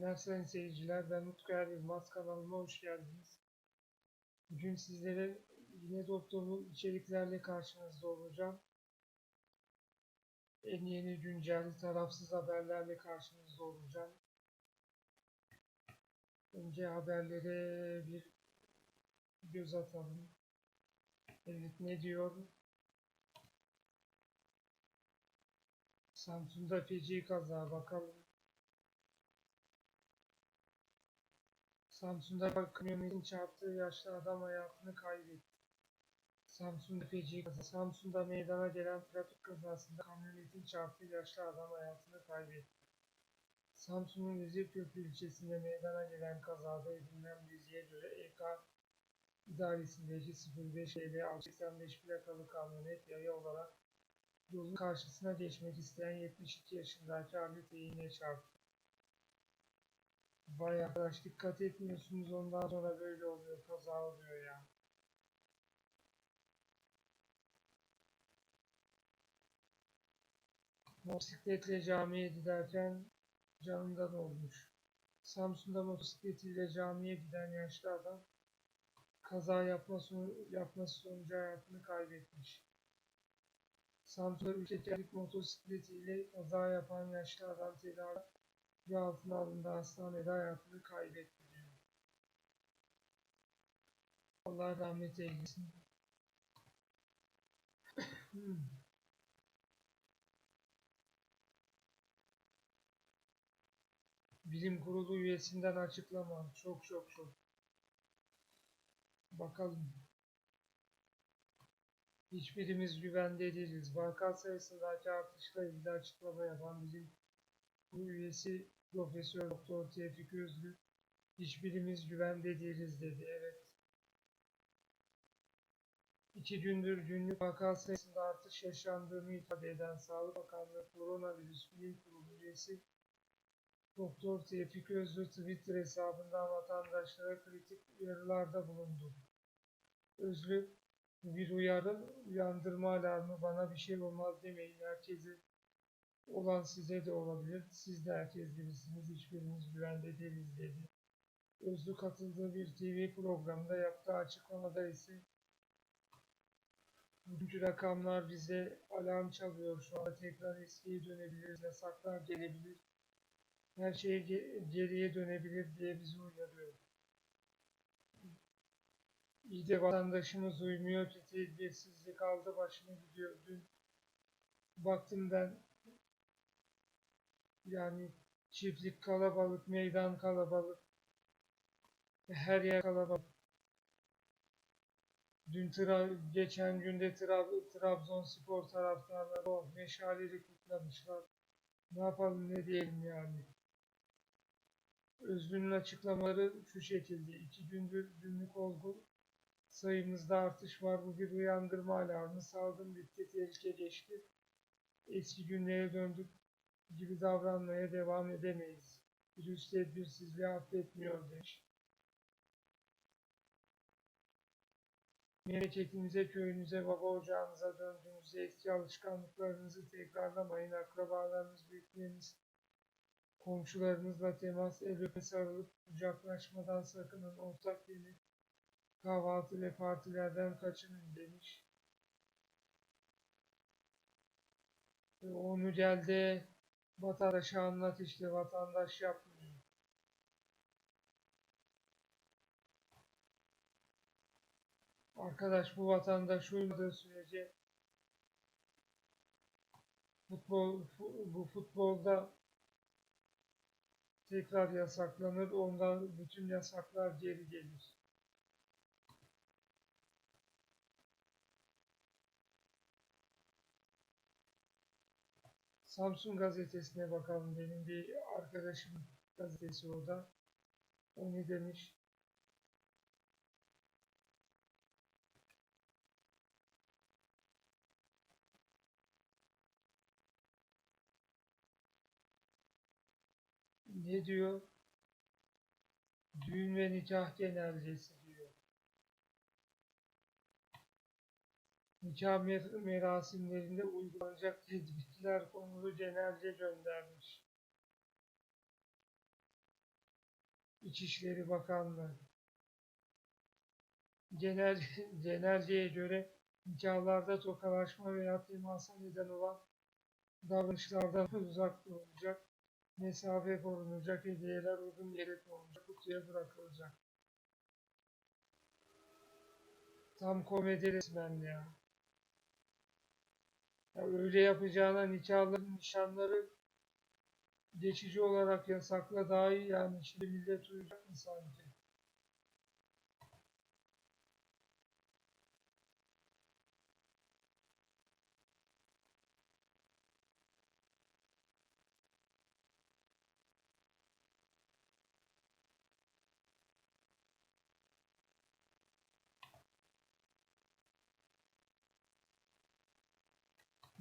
günler sayın seyirciler. Ben Utku Er Yılmaz. Kanalıma hoş geldiniz. Bugün sizlere yine doktorlu içeriklerle karşınızda olacağım. En yeni güncel tarafsız haberlerle karşınızda olacağım. Önce haberlere bir göz atalım. Evet ne diyor? Samsun'da feci kaza bakalım. Samsun'da kamyonetin çarptığı yaşlı adam hayatını kaybetti. Samsun'da feci kaza. Samsun'da meydana gelen trafik kazasında kamyonetin çarptığı yaşlı adam hayatını kaybetti. Samsun'un Vezirköprü ilçesinde meydana gelen kazada edinilen bilgiye göre EK idaresindeki 05 EB 685 plakalı kamyonet yaya olarak yolun karşısına geçmek isteyen 72 yaşındaki Ali Teyin'e çarptı. Vay arkadaş dikkat etmiyorsunuz ondan sonra böyle oluyor kaza oluyor ya. Motosikletle camiye giderken canından olmuş. Samsun'da motosikletiyle camiye giden yaşlı adam kaza yapma sonu, yapması sonucu hayatını kaybetmiş. Samsun'da üç tekerlik motosikletiyle kaza yapan yaşlı adam tedavi altına alındı hastanede hayatını kaybetti diyor. Allah rahmet eylesin. Hmm. Bilim kurulu üyesinden açıklama. Çok çok çok. Bakalım. Hiçbirimiz güvende değiliz. Vaka sayısındaki artışla ilgili açıklama yapan bilim üyesi Profesör Doktor Tevfik Özgür hiçbirimiz güvende değiliz dedi. Evet. İki gündür günlük vaka sayısında artış yaşandığını ifade eden Sağlık Bakanlığı Koronavirüs Bilim Kurulu üyesi Doktor Tevfik Özgür Twitter hesabından vatandaşlara kritik uyarılarda bulundu. Özlü bir uyarı, uyandırma alarmı bana bir şey olmaz demeyin. Herkese olan size de olabilir. Siz de herkes gibisiniz. Hiçbirimiz güvende değiliz dedi. Özlü katıldığı bir TV programında yaptığı açıklamada ise Bugünkü rakamlar bize alarm çalıyor. Şu anda tekrar eskiye dönebiliriz. Yasaklar gelebilir. Her şey geriye dönebilir diye bizi uyarıyor. İyi de vatandaşımız uymuyor ki tedbirsizlik aldı başını gidiyor. Dün baktım ben yani çiftlik kalabalık, meydan kalabalık, her yer kalabalık. Dün tra geçen günde Trab Trabzonspor taraftarları o meşaleleri kutlamışlar. Ne yapalım ne diyelim yani. Özgün'ün açıklamaları şu şekilde. İki gündür günlük olgu sayımızda artış var. Bu bir uyandırma alarmı. Salgın bitti, tehlike geçti. Eski günlere döndük gibi davranmaya devam edemeyiz. Virüs tedbirsizliği affetmiyor demiş. Memleketinize, köyünüze, baba ocağınıza döndüğünüzde eski alışkanlıklarınızı tekrarlamayın. Akrabalarınız, büyükleriniz, komşularınızla temas, el öpe sarılıp kucaklaşmadan sakının. Ortak yemek, kahvaltı ve partilerden kaçının demiş. Onu geldi vatandaşa anlat işte vatandaş yapmıyor. Arkadaş bu vatandaş uymadığı sürece futbol bu futbolda tekrar yasaklanır. Ondan bütün yasaklar geri gelir. Samsun gazetesine bakalım. Benim bir arkadaşım gazetesi o da. O ne demiş? Ne diyor? Düğün ve nikah genelgesi. Nikah mer merasimlerinde uygulanacak tedbirler konulu genelge göndermiş. İçişleri Bakanlığı. Genel, genelgeye göre nikahlarda tokalaşma veya temasa neden olan davranışlardan uzak durulacak, mesafe korunacak, hediyeler uygun yere konulacak, kutuya bırakılacak. Tam komedi resmen ya. Ya öyle yapacağına nikahların, nişanları geçici olarak yasakla daha iyi yani. Şimdi millet uyacak mı sanki?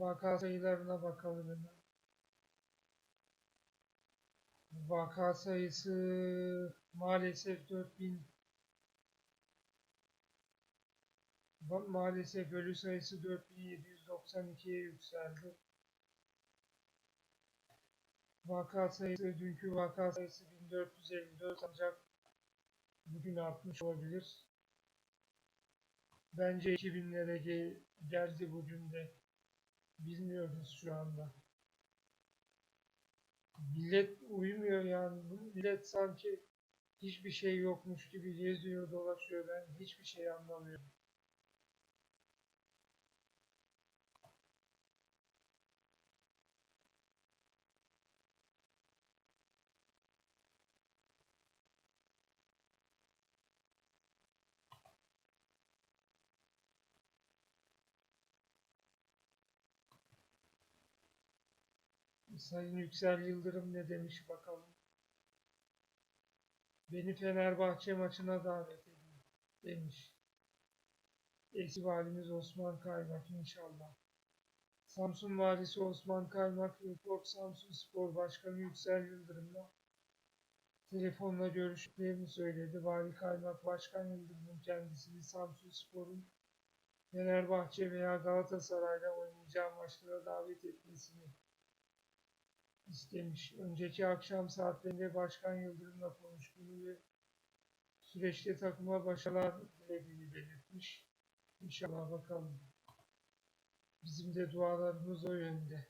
Vaka sayılarına bakalım hemen. Vaka sayısı maalesef 4000 Ma- maalesef ölü sayısı 4792'ye yükseldi. Vaka sayısı dünkü vaka sayısı 1454 ancak bugün artmış olabilir. Bence 2000'lere ge- geldi bugün de. Bilmiyoruz şu anda. Millet uyumuyor yani. Millet sanki hiçbir şey yokmuş gibi geziyor, dolaşıyor. Ben hiçbir şey anlamıyorum. Sayın Yüksel Yıldırım ne demiş bakalım. Beni Fenerbahçe maçına davet edin demiş. Eski valimiz Osman Kaymak inşallah. Samsun valisi Osman Kaymak Report Samsun Spor Başkanı Yüksel Yıldırım'la telefonla görüştüklerini söyledi. Vali Kaymak Başkan Yıldırım'ın kendisini Samsun Spor'un Fenerbahçe veya Galatasaray'la oynayacağı maçlara davet etmesini istemiş. Önceki akşam saatlerinde Başkan Yıldırım'la konuştuğunu ve süreçte takıma başarılar dilediğini belirtmiş. İnşallah bakalım. Bizim de dualarımız o yönde.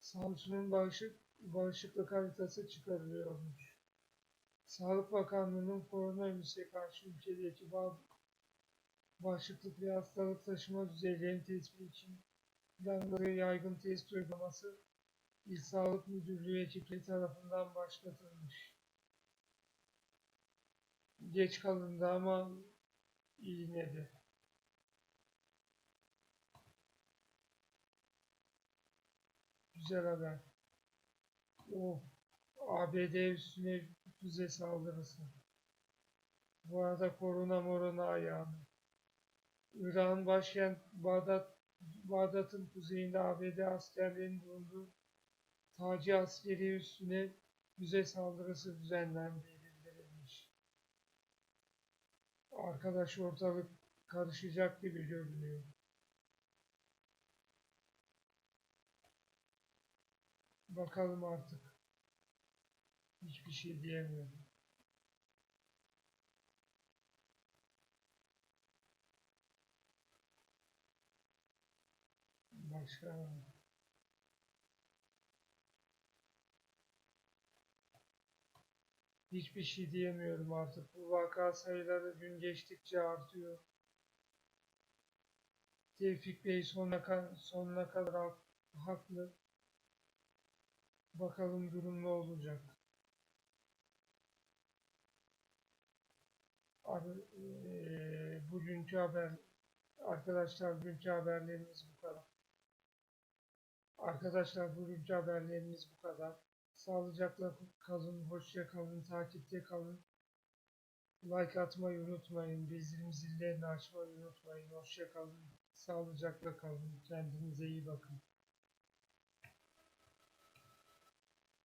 Samsun'un bağışık, bağışıklık haritası çıkarılıyormuş. Sağlık Bakanlığı'nın koronavirüse karşı ülkedeki bağ, bağışıklık ve hastalık taşıma düzeylerinin tespiti için planladığı yaygın test uygulaması İl Sağlık Müdürlüğü ekipleri tarafından başlatılmış. Geç kalındı ama yine de. Güzel haber. Oh, ABD üstüne füze saldırısı. Bu arada korona morona ayağını. İran başkent Bağdat, Bağdat'ın kuzeyinde ABD askerlerinin bulunduğu Taci askeri üstüne füze saldırısı düzenlendiği. Arkadaş ortalık karışacak gibi görünüyor. Bakalım artık. Hiçbir şey diyemiyorum. Başka hiçbir şey diyemiyorum artık. Bu vaka sayıları gün geçtikçe artıyor. Tevfik Bey sonuna, ka- sonuna kadar hak- haklı. Bakalım durum ne olacak. Eee, bugünkü haber arkadaşlar bugünkü haberlerimiz bu kadar. Arkadaşlar bugünkü haberlerimiz bu kadar. Sağlıcakla kalın, hoşça kalın, takipte kalın. Like atmayı unutmayın, bildirim zillerini açmayı unutmayın. Hoşça kalın, sağlıcakla kalın, kendinize iyi bakın.